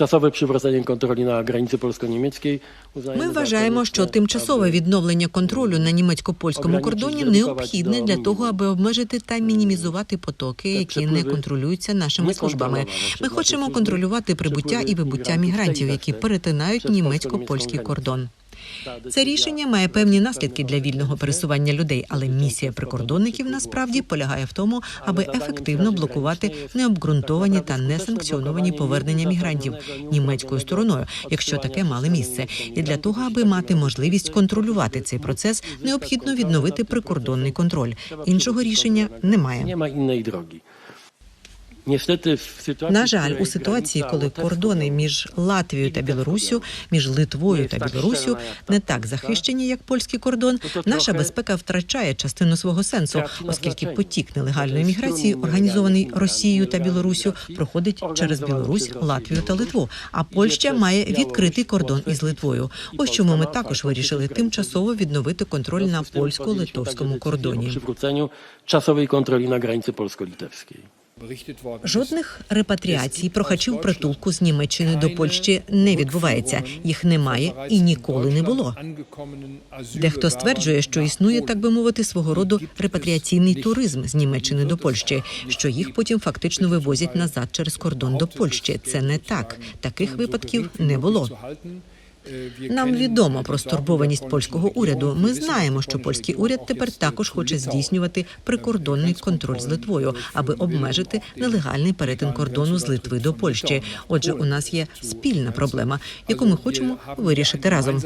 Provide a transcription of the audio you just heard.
Czasowe przywrócenie контролю на границі польсько-німецькій Ми вважаємо, що тимчасове відновлення контролю на німецько-польському кордоні необхідне для того, аби обмежити та мінімізувати потоки, які не контролюються нашими службами. Ми хочемо контролювати прибуття і вибуття мігрантів, які перетинають німецько-польський кордон. Це рішення має певні наслідки для вільного пересування людей, але місія прикордонників насправді полягає в тому, аби ефективно блокувати необґрунтовані та несанкціоновані повернення мігрантів німецькою стороною, якщо таке мали місце. І для того, аби мати можливість контролювати цей процес, необхідно відновити прикордонний контроль. Іншого рішення немає. На жаль, у ситуації, коли кордони між Латвією та Білоруссю, між Литвою та Білоруссю не так захищені, як польський кордон, наша безпека втрачає частину свого сенсу, оскільки потік нелегальної міграції, організований Росією та Білоруссю, проходить через Білорусь, Латвію та Литву. А Польща має відкритий кордон із Литвою. Ось чому ми також вирішили тимчасово відновити контроль на польсько-литовському кордоні. czasowej kontroli na granicy polsko-litewskiej. Жодних репатріацій прохачів притулку з Німеччини до Польщі не відбувається. Їх немає і ніколи не було. Дехто стверджує, що існує, так би мовити, свого роду репатріаційний туризм з Німеччини до Польщі, що їх потім фактично вивозять назад через кордон до Польщі. Це не так. Таких випадків не було. Нам відомо про стурбованість польського уряду. Ми знаємо, що польський уряд тепер також хоче здійснювати прикордонний контроль з Литвою, аби обмежити нелегальний перетин кордону з Литви до Польщі. Отже, у нас є спільна проблема, яку ми хочемо вирішити разом.